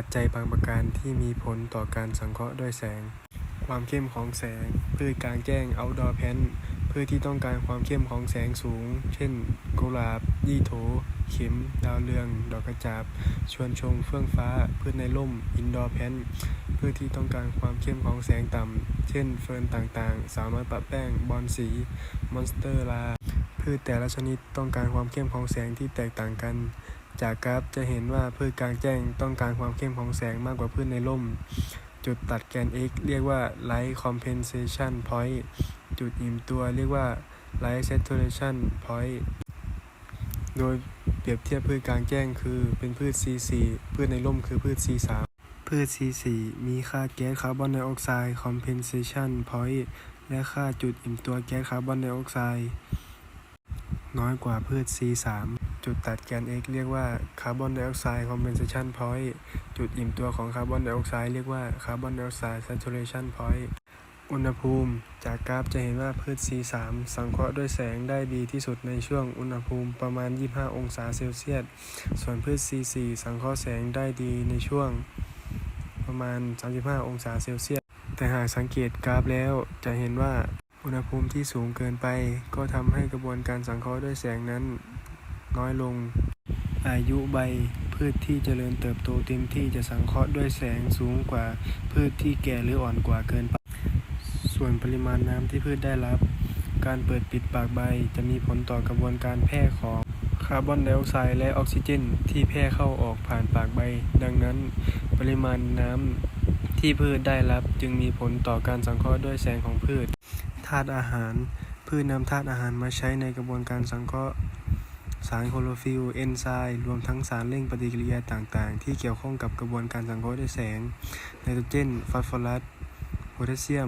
ปัจจัยบางประการที่มีผลต่อการสังเคราะห์ด้วยแสง ความเข้มของแสง พืชกลางแจ้ง outdoor plant พืชที่ต้องการความเข้มของแสงสูง เช่น กุหลาบ ยี่โถ เข็ม ดาวเรือง ดอกกระจาบ ชวนชม เฟื่องฟ้า พืชในร่ม indoor plant พืชที่ต้องการความเข้มของแสงต่ำ เช่น เฟิร์นต่างๆ สาวน้อยปะแป้ง บอนสี มอนสเตอร์ลา พืชแต่ละชนิดต้องการความเข้มของแสงที่แตกต่างกัน จากกราฟจะเห็นว่าพืชกลางแจ้งต้องการความเข้มของแสงมากกว่าพืชในร่ม จุดตัดแกน x เรียกว่า light compensation point จุดอิ่มตัวเรียกว่า light saturation point โดยเปรียบเทียบพืชกลางแจ้งคือเป็นพืช C4 พืชในร่มคือพืช C3 พืช C4 มีค่าแก๊สคาร์บอนไดออกไซด์ compensation point และค่าจุดอิ่มตัวแก๊สคาร์บอนไดออกไซด์น้อยกว่าพืช C3 จุดตัดแกน x เรียกว่าคาร์บอนไดออกไซด์ compensation point จุดอิ่มตัวของคาร์บอนไดออกไซด์เรียกว่าคาร์บอนไดออกไซด์ saturation point อุณหภูมิ จากกราฟจะเห็นว่าพืช C3 สังเคราะห์ด้วยแสงได้ดีที่สุดในช่วงอุณหภูมิประมาณ 25 องศาเซลเซียส ส่วนพืช C4 สังเคราะห์แสงได้ดีในช่วงประมาณ 35 องศาเซลเซียส แต่หากสังเกตกราฟแล้วจะเห็นว่าอุณหภูมิที่สูงเกินไป ก็ทำให้กระบวนการสังเคราะห์ด้วยแสงนั้น น้อยลง อายุใบพืชที่เจริญเติบโตเต็มที่จะสังเคราะห์ด้วยแสงสูงกว่าพืชที่แก่หรืออ่อนกว่าเกินไป ส่วนปริมาณน้ำที่พืชได้รับ การเปิดปิดปากใบจะมีผลต่อกระบวนการแพร่ของคาร์บอนไดออกไซด์และออกซิเจน ที่แพร่เข้าออกผ่านปากใบ ดังนั้น ปริมาณน้ำที่พืชได้รับจึงมีผลต่อการสังเคราะห์ด้วยแสงของพืชธาตุอาหาร พืชนำธาตุอาหารมาใช้ในกระบวนการสังเคราะห์ สารโคลอโรฟิลล์เอนไซม์รวมทั้งสารเร่งปฏิกิริยาต่างๆ ที่เกี่ยวข้องกับกระบวนการสังเคราะห์ด้วยแสง ไนโตรเจน ฟอสฟอรัส โพแทสเซียม